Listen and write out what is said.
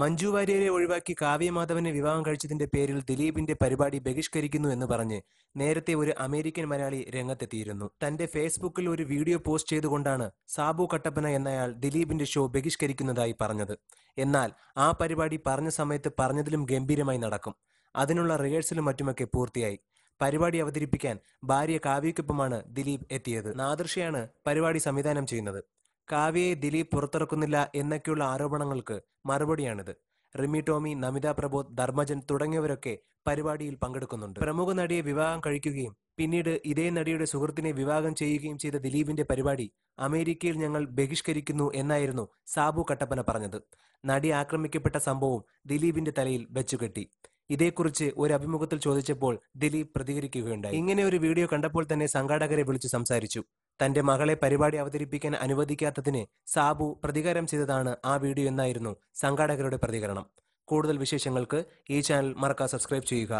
മഞ്ജു വാര്യരെ ഒഴിവാക്കി കാവ്യമാധവനെ വിവാഹം കഴിച്ചതിന്റെ പേരിൽ ദിലീപിന്റെ പരിപാടി ബഹിഷ്കരിക്കുന്നു എന്ന് പറഞ്ഞ് നേരത്തെ ഒരു അമേരിക്കൻ മലയാളി രംഗത്തെത്തിയിരുന്നു. തന്റെ ഫേസ്ബുക്കിൽ ഒരു വീഡിയോ പോസ്റ്റ് ചെയ്തുകൊണ്ടാണ് സാബു കട്ടപ്പന എന്നയാൾ ദിലീപിന്റെ ഷോ ബഹിഷ്കരിക്കുന്നതായി പറഞ്ഞത്. എന്നാൽ ആ പരിപാടി പറഞ്ഞ സമയത്ത് പറഞ്ഞതിലും ഗംഭീരമായി നടക്കും. അതിനുള്ള റിഹേഴ്സലും മറ്റുമൊക്കെ പൂർത്തിയായി. പരിപാടി അവതരിപ്പിക്കാൻ ഭാര്യ കാവ്യക്കൊപ്പമാണ് ദിലീപ് എത്തിയത്. നാദൃശയാണ് പരിപാടി സംവിധാനം ചെയ്യുന്നത്. കാവ്യയെ ദിലീപ് പുറത്തിറക്കുന്നില്ല എന്നൊക്കെയുള്ള ആരോപണങ്ങൾക്ക് മറുപടിയാണിത്. റിമി ടോമി നമിത പ്രബോധ് ധർമ്മജൻ തുടങ്ങിയവരൊക്കെ പരിപാടിയിൽ പങ്കെടുക്കുന്നുണ്ട്. പ്രമുഖ നടിയെ വിവാഹം കഴിക്കുകയും പിന്നീട് ഇതേ നടിയുടെ സുഹൃത്തിനെ വിവാഹം ചെയ്യുകയും ചെയ്ത ദിലീപിന്റെ പരിപാടി അമേരിക്കയിൽ ഞങ്ങൾ ബഹിഷ്കരിക്കുന്നു എന്നായിരുന്നു സാബു കട്ടപ്പന പറഞ്ഞത്. നടി ആക്രമിക്കപ്പെട്ട സംഭവം ദിലീപിന്റെ തലയിൽ വെച്ചുകെട്ടി. ഇതേക്കുറിച്ച് ഒരു അഭിമുഖത്തിൽ ചോദിച്ചപ്പോൾ ദിലീപ് പ്രതികരിക്കുകയുണ്ടായി. ഇങ്ങനെ ഒരു വീഡിയോ കണ്ടപ്പോൾ തന്നെ സംഘാടകരെ വിളിച്ച് സംസാരിച്ചു. തന്റെ മകളെ പരിപാടി അവതരിപ്പിക്കാൻ അനുവദിക്കാത്തതിന് സാബു പ്രതികാരം ചെയ്തതാണ് ആ വീഡിയോ എന്നായിരുന്നു സംഘാടകരുടെ പ്രതികരണം. കൂടുതൽ വിശേഷങ്ങൾക്ക് ഈ ചാനൽ മറക്കാതെ സബ്സ്ക്രൈബ് ചെയ്യുക.